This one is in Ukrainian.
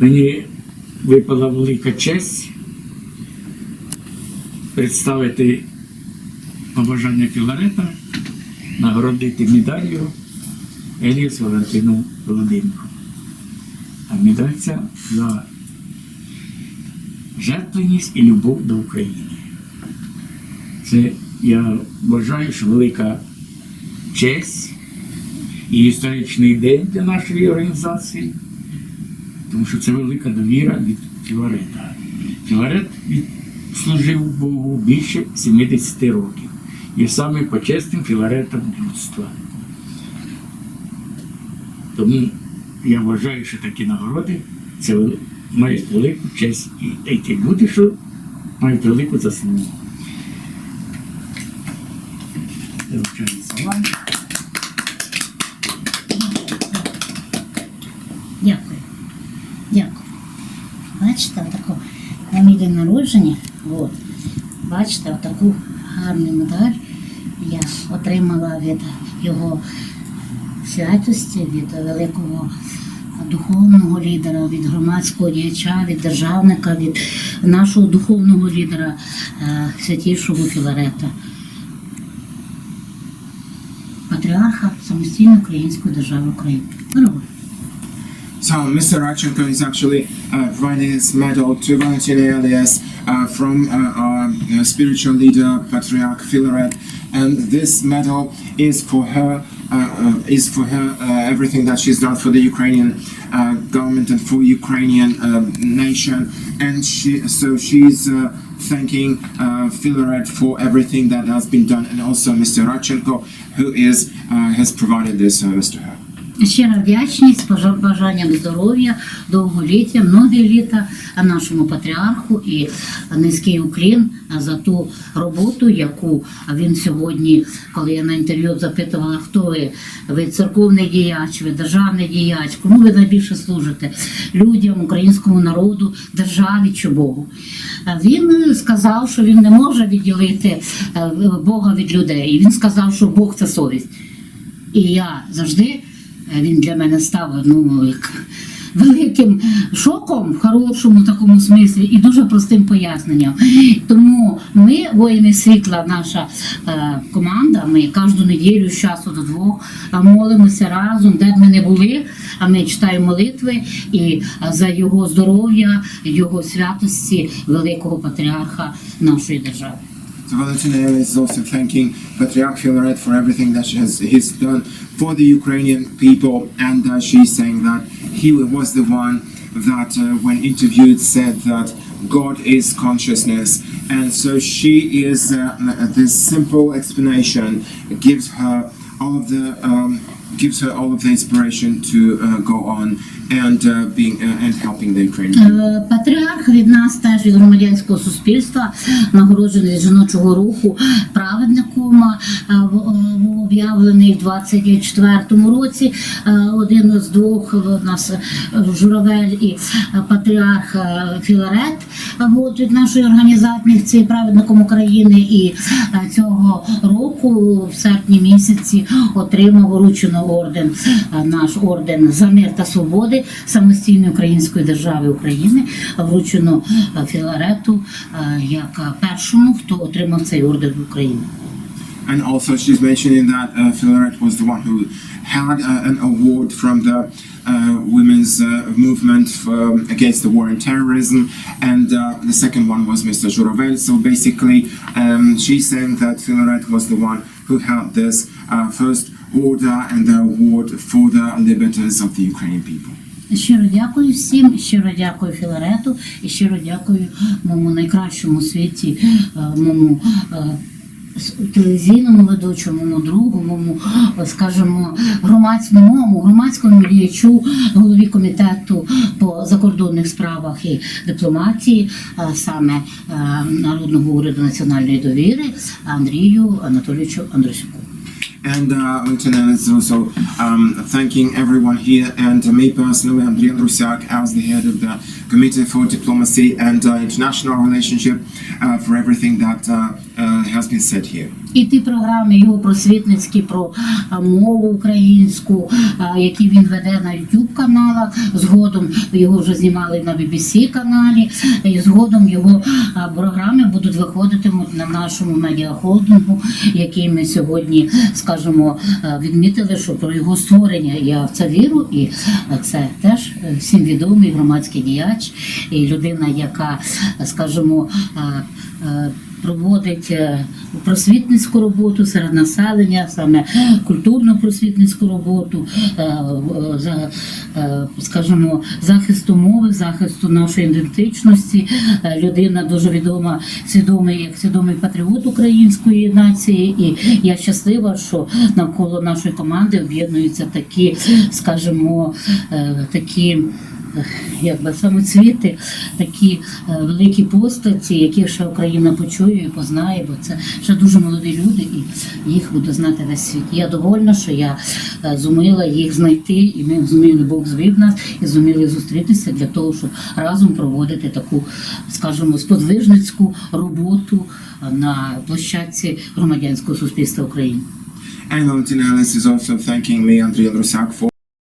Мені випала велика честь представити побажання Філарета, нагородити медаллю Еліс Валентину Володимиру. А медаль ця за жертвеність і любов до України. Це я вважаю, що велика честь і історичний день для нашої організації, тому що це велика довіра від Філарета. Філарет служив Богу більше 70 років. Є самим почесним філаретом людства. Тому я вважаю, що такі нагороди це мають велику честь і, ті люди, що мають велику заслугу. Вручається вам. Дякую. Дякую. Бачите, отаку на мій день народження, от, бачите, отаку гарну медаль я отримала від його святості, від великого духовного лідера, від громадського діяча, від державника, від нашого духовного лідера е, святішого Філарета. Патріарха самостійної української держави України. So Mr. Radchenko is actually uh, providing his medal to Valentina Elias uh, from uh, our uh, spiritual leader, Patriarch Filaret. And this medal is for her, uh, uh, is for her everything that she's done for the Ukrainian government and for Ukrainian nation. And she, so she's thanking uh, Filaret for everything that has been done, and also Mr. Radchenko, who is has provided this service to her. Щира вдячність, бажанням здоров'я, довголіття, многі літа нашому патріарху і низький уклін за ту роботу, яку він сьогодні, коли я на інтерв'ю запитувала, хто ви, ви церковний діяч, ви державний діяч, кому ви найбільше служите людям, українському народу, державі чи Богу. Він сказав, що він не може відділити е, Бога від людей. І він сказав, що Бог це совість. І я завжди е, він для мене став ну, як великим шоком в хорошому такому смислі і дуже простим поясненням. Тому ми, воїни світла, наша е, команда, ми кожну неділю з часу до двох е, молимося разом, де б ми не були, а ми читаємо молитви і е, за його здоров'я, його святості, великого патріарха нашої держави. So Valentina is also thanking Patriarch Filaret for everything that she has he's done for the Ukrainian people, and uh, she's saying that he was the one that, uh, when interviewed, said that God is consciousness, and so she is. Uh, this simple explanation gives her all of the. Um, gives her all of the inspiration to uh, go on and uh, being uh, and helping Е, Патріарх від нас теж від громадянського суспільства, нагороджений від жіночого руху праведником, е, е, був об'явлений в 24-му році. Один з двох в нас журавель і патріарх Філарет от, від нашої організації праведником України. І цього року, в серпні місяці, отримав вручено орден, наш орден за мир та свободи самостійної української держави України. Вручено е, Філарету е, як е, першому, хто отримав цей орден в Україні. And also, she's mentioning that uh, Philaret was the one who had uh, an award from the uh, women's uh, movement um, against the war and terrorism, and uh, the second one was Mr. Juravel. So basically, um, she's saying that Philaret was the one who had this uh, first order and the award for the liberties of the Ukrainian people. Щиро дякую всім, щиро дякую Філарету і щиро дякую моєму найкращому світі, е, моєму е, телевізійному ведучому, моєму другу, моєму, е, скажімо, громадському, громадському діячу, голові комітету по закордонних справах і дипломатії, саме Народного уряду національної довіри Андрію Анатолійовичу Андрусюку. And uh, Lieutenant also um, thanking everyone here and uh, me personally, Andriy Rusiak, as the head of the Committee for Diplomacy and uh, International Relationship, uh, for everything that uh, uh, has been said here. І ті програми його просвітницькі про мову українську, які він веде на youtube каналах. Згодом його вже знімали на BBC каналі. І згодом його програми будуть виходитимуть на нашому медіахолдингу, який ми сьогодні скажімо, відмітили, що про його створення я в це вірю, і це теж всім відомий громадський діяч і людина, яка, скажімо, проводить е, просвітницьку роботу серед населення, саме культурну просвітницьку роботу, е, е, скажімо, захисту мови, захисту нашої ідентичності. Людина дуже відома, свідомий як свідомий патріот української нації. І я щаслива, що навколо нашої команди об'єднуються такі, скажімо, такі. Якби самоцвіти, такі е, великі постаті, яких ще Україна почує і познає, бо це ще дуже молоді люди, і їх буде знати весь світ. Я довольна, що я е, зуміла їх знайти, і ми зуміли Бог звів нас і зуміли зустрітися для того, щоб разом проводити таку, скажімо, сподвижницьку роботу е, на площадці громадянського суспільства України. And Valentina Ellis is also thanking Leandri Andrusak for